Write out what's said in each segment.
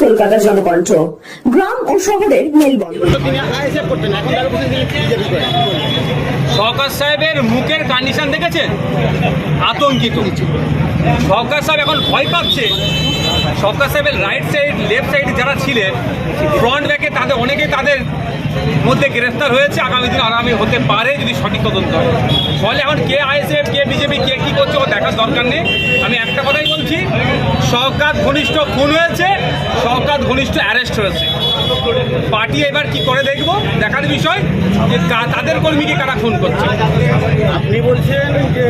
কলকাতার জনকণ্ঠ। গ্রাম ও শহরের মেলবন্ধন। সরকার সাহেবের মুখের কন্ডিশন দেখেছেন? আতঙ্কিত। সরকার সাহেব এখন ভয় পাচ্ছে। সরকার সাহেবের রাইট সাইড লেফট সাইড যারা ছিলেন ফ্রন্ট ব্যাকে তাদের অনেকেই তাদের মধ্যে গ্রেফতার হয়েছে। আগামী দিন আরামে হতে পারে যদি সঠিক তদন্ত হয়। ফলে এখন কে আইএসএফ, কে বিজেপি, কে কী করছে ও দেখার দরকার নেই। আমি একটা কথাই বলছি সরকার ঘনিষ্ঠ খুন হয়েছে সরকার ঘনিষ্ঠ অ্যারেস্ট হয়েছে। পার্টি এবার কি করে দেখব? দেখার বিষয় যে তাদের কর্মীকে কারা খুন করছে। আপনি বলছেন যে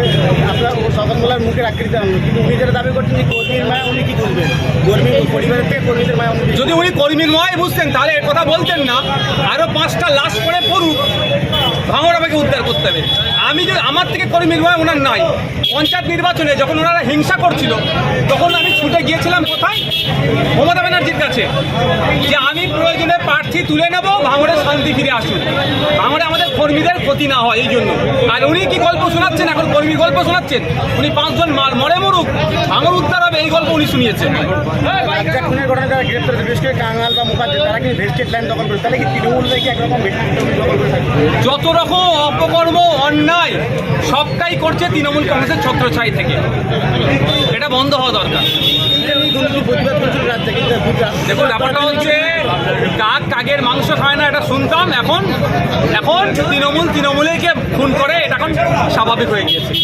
আপনার সকালবেলার মুখের আকৃতি কিন্তু উনি যেটা দাবি করছেন যে কর্মীর মায়া উনি কি করবেন? কর্মী পরিবারের থেকে কর্মীদের মায়া যদি উনি কর্মীর নয় বুঝতেন তাহলে এ কথা বলতেন না। আরও পাঁচটা লাশ করে পড়ুক। ভাঙড়াবাকে উদ্ধার করতে হবে। আমি যদি আমার থেকে কর্মী ওনার নাই। পঞ্চায়েত নির্বাচনে যখন ওনারা হিংসা করছিল, তখন গিয়েছিলাম কোথায়? মমতা ব্যানার্জির কাছে। যে আমি প্রয়োজনে প্রার্থী তুলে নেব ভাঙড়ে শান্তি ফিরে আসুন ভাঙড়ে আমাদের কর্মীদের ক্ষতি না হয় এই জন্য। আর উনি কি গল্প শোনাচ্ছেন? এখন কর্মী গল্প শোনাচ্ছেন? উনি পাঁচজন মার মরে মরুক। ভাঙড় উদ্ধার হবে এই গল্প উনি শুনিয়েছেন। যত রকম অপকর্ম অন্যায় সবটাই করছে তৃণমূল কংগ্রেসের ছত্রছাই থেকে। এটা বন্ধ হওয়া দরকার। দেখুন, ব্যাপারটা হচ্ছে, কাক কাকের মাংস খায় না, এটা শুনতাম, এখন এখন তৃণমূল তৃণমূলেকে খুন করে, এটা এখন স্বাভাবিক হয়ে গিয়েছে।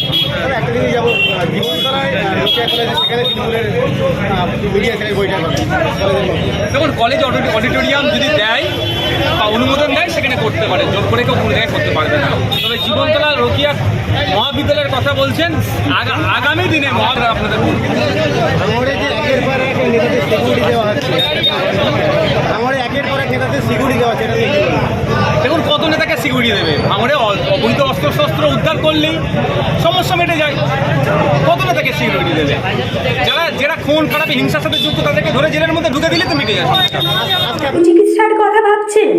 দেখুন কলেজ অডিটোরিয়াম যদি দেয় বা অনুমোদন দেয়, সেখানে করতে পারে, জোর করে কেউ কোনো করতে পারবে না। তবে জীবনতলা রোকিয়া মহাবিদ্যালয়ের কথা বলছেন, আগা- আগামী দিনে মহাবিদ্যালয় আপনাদের বলব। আমাদের যে একের পর এক নেতাদের সিকিউরিটি দেওয়া হচ্ছে আমাদের একের পর এক নেতাদের সিকিউরিটি দেওয়া হচ্ছে এটা নিয়ে কি বলবেন? দেখুন কত নেতাকে সিকিউরিটি দেবে? অ- অবৈধ অস্ত্র শস্ত্র উদ্ধার করলেই সমস্যা মিটে যায়। কত নেতাকে সিকিউরিটি দেবে। যারা যারা খুন, খারাপি, হিংসার সাথে যুক্ত, তাদেরকে ধরে জেলের মধ্যে ঢুকে দিলে তো মিটে যায়। চিকিৎসার কথা ভাবছেন?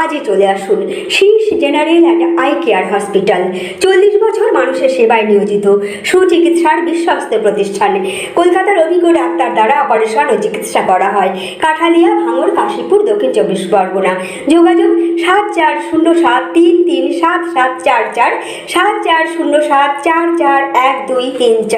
আজই চলে আসুন। Shirsha general and eye care hospital. চল্লিশ বছর মানুষের সেবায় নিয়োজিত। সুচিকিৎসার বিশ্বস্ত প্রতিষ্ঠান। কলকাতার অভিজ্ঞ ডাক্তার দ্বারা অপারেশন ও চিকিৎসা করা হয়। কাঠালিয়া, ভাঙড়, কাশীপুর, দক্ষিণ চব্বিশ পরগনা। যোগাযোগ সাত চার শূন্য সাত তিন তিন সাত সাত চার চার। সাত চার শূন্য সাত চার চার এক দুই তিন চার।